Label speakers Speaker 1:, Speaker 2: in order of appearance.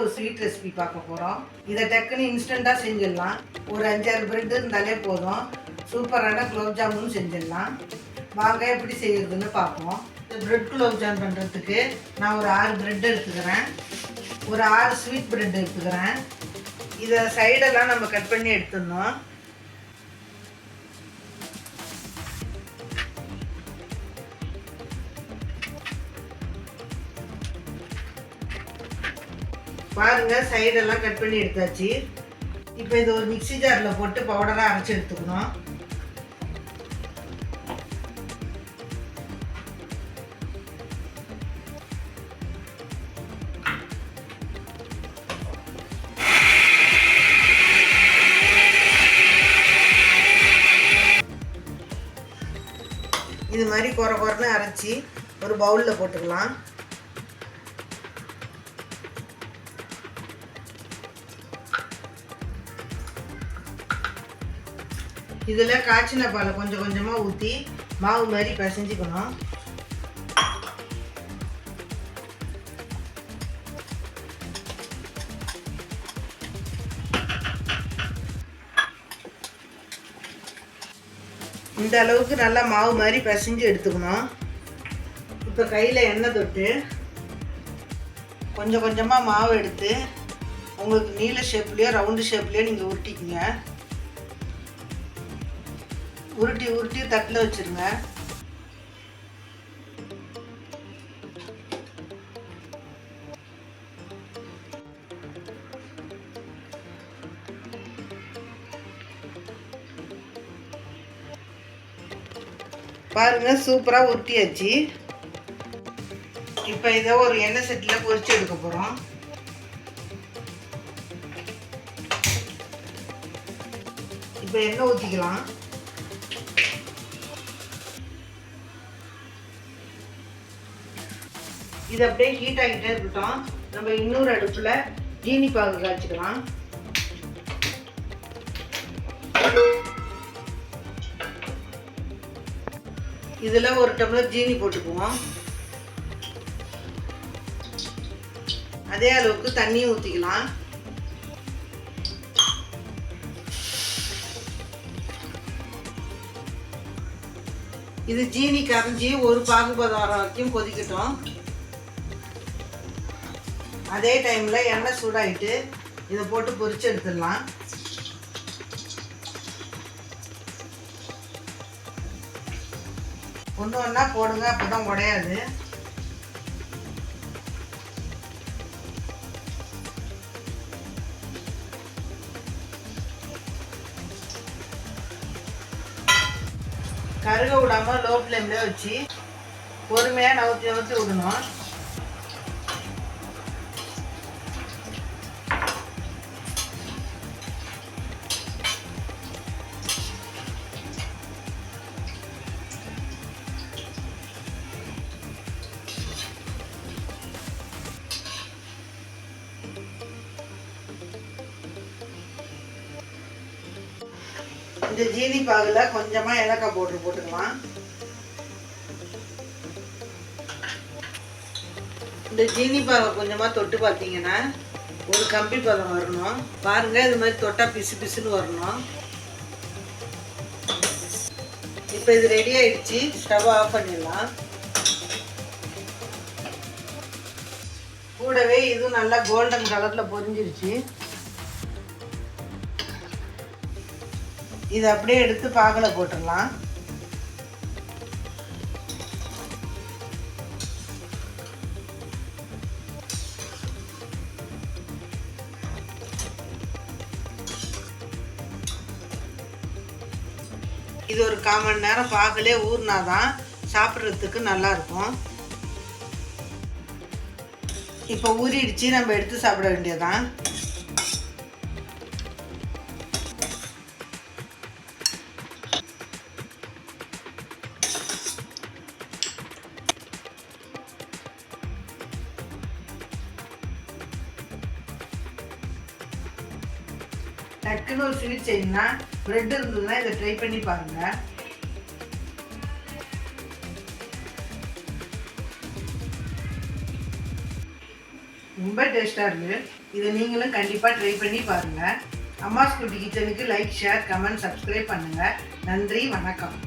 Speaker 1: ஒரு sweet recipe பார்க்க போகிறோம் இதை டக்குன்னு இன்ஸ்டண்ட்டாக செஞ்சிடலாம். ஒரு அஞ்சாறு பிரெட் இருந்தாலே போதும். சூப்பரான குலோப் ஜாமுன் செஞ்சிடலாம். வாங்க எப்படி செய்யறதுன்னு பார்ப்போம். இந்த பிரெட் குலோப் ஜாம் பண்ணுறதுக்கு நான் ஒரு ஆறு பிரெட் எடுத்துக்கிறேன். ஒரு ஆறு ஸ்வீட் பிரெட் எடுத்துக்கிறேன். இதை சைடெல்லாம் நம்ம கட் பண்ணி எடுத்துடணும். பாருங்கள் சைடெல்லாம் கட் பண்ணி எடுத்தாச்சு. இப்போ இது ஒரு மிக்ஸி ஜாரில் போட்டு பவுடராக அரைச்சி எடுத்துக்கணும். இது மாதிரி குறை குறைன்னு அரைச்சி ஒரு பவுலில் போட்டுக்கலாம். இதில் காய்ச்சின பாலை கொஞ்சம் கொஞ்சமாக ஊற்றி மாவு மாதிரி பிசைஞ்சிக்கணும். இந்த அளவுக்கு நல்லா மாவு மாதிரி பிசைஞ்சு எடுத்துக்கணும். இப்போ கையில் எண்ணெய் தொட்டு கொஞ்சம் கொஞ்சமாக மாவு எடுத்து உங்களுக்கு நீல ஷேப்லேயோ ரவுண்டு ஷேப்லேயோ நீங்கள் உருட்டிக்கிங்க உருட்டி உருட்டி தட்டில் வச்சுருங்க. பாருங்கள் சூப்பராக உருட்டியாச்சு. இப்போ இதை ஒரு எண்ணெய் செட்டில் பொறிச்சு எடுக்க போகிறோம் இப்போ எண்ணெய் ஊற்றிக்கலாம் இது அப்படியே ஹீட் ஆகிட்டே இருக்கட்டும். நம்ம இன்னொரு அடுப்பில் ஜீனி பாகு காய்ச்சிக்கலாம். இதில் ஒரு டம்ளர் ஜீனி போட்டுக்குவோம். அதே அளவுக்கு தண்ணியும் ஊற்றிக்கலாம் இது ஜீனி கரைஞ்சி ஒரு பாகுபதம் வர வரைக்கும் கொதிக்கட்டும். அதே டைமில் எண்ணெய் சூடாகிட்டு இதை போட்டு பொரிச்சு எடுத்துடலாம். ஒன்று ஒன்றா போடுங்க அப்போ தான் உடையாது. கருக விடாமல் லோ ஃப்ளேம்லேயே வச்சு பொறுமையாக நவுத்தி நவுத்தி விடணும். இந்த ஜீனி பாகில் கொஞ்சமாக ஏலக்காய் பவுட்ரு போட்டுக்கலாம். இந்த ஜீனி பாகை கொஞ்சமாக தொட்டு பார்த்தீங்கன்னா ஒரு கம்பி பதம் வரணும். பாருங்க இது மாதிரி தொட்டா பிசு பிசுன்னு வரணும். இப்போ இது ரெடி ஆயிடுச்சு. ஸ்டவ் ஆஃப் பண்ணிடலாம். கூடவே இதுவும் நல்லா கோல்டன் கலரில் பொரிஞ்சிருச்சு. இதை அப்படியே எடுத்து பாகலை போட்டுடலாம். இது ஒரு கால் மணி நேரம் பாகலே ஊறினாதான் சாப்பிட்றதுக்கு நல்லா இருக்கும் இப்போ ஊறிடுச்சு நம்ம எடுத்து சாப்பிட வேண்டியதான் டக்குன்னு ஒரு ஸ்வீட் செய்யணும்னா ப்ரெட் இருந்ததுன்னா இதை ட்ரை பண்ணி பாருங்க. ரொம்ப டேஸ்ட்டாக இருக்குது இதை நீங்களும் கண்டிப்பாக ட்ரை பண்ணி பாருங்கள் அம்மா ஸ்கூட்டி கிச்சனுக்கு லைக் ஷேர் கமெண்ட் சப்ஸ்கிரைப் பண்ணுங்கள் நன்றி வணக்கம்.